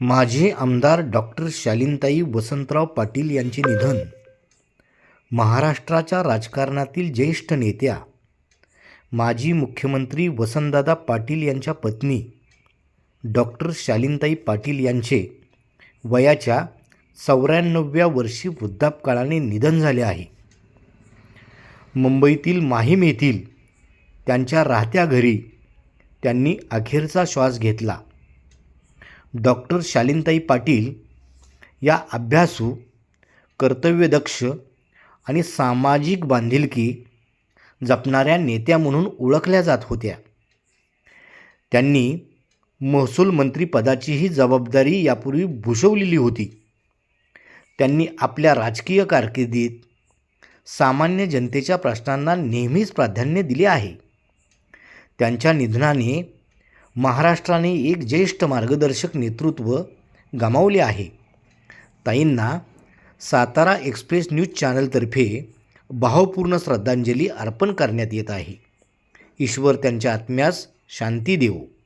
माजी आमदार डॉक्टर शालिनताई वसंतराव पाटील यांचे निधन. महाराष्ट्राच्या राजकारणातील ज्येष्ठ नेत्या माजी मुख्यमंत्री वसंतदादा पाटील यांच्या पत्नी डॉक्टर शालिनताई पाटील यांचे वयाच्या चौऱ्याण्णव्या वर्षी वृद्धापकाळाने निधन झाले आहे. मुंबईतील माहीम येथील त्यांच्या राहत्या घरी त्यांनी अखेरचा श्वास घेतला. डॉक्टर शालिनताई पाटील या अभ्यासू कर्तव्यदक्ष आणि सामाजिक बांधिलकी जपणाऱ्या नेत्या म्हणून ओळखल्या जात होत्या. त्यांनी महसूल मंत्रीपदाचीही जबाबदारी यापूर्वी भूषवलेली होती. त्यांनी आपल्या राजकीय कारकिर्दीत सामान्य जनतेच्या प्रश्नांना नेहमीच प्राधान्य दिले आहे. त्यांच्या निधनाने महाराष्ट्राने एक ज्येष्ठ मार्गदर्शक नेतृत्व गमावले आहे. ताईंना सातारा एक्सप्रेस न्यूज चॅनलतर्फे भावपूर्ण श्रद्धांजली अर्पण करण्यात येत आहे. ईश्वर त्यांच्या आत्म्यास शांती देवो.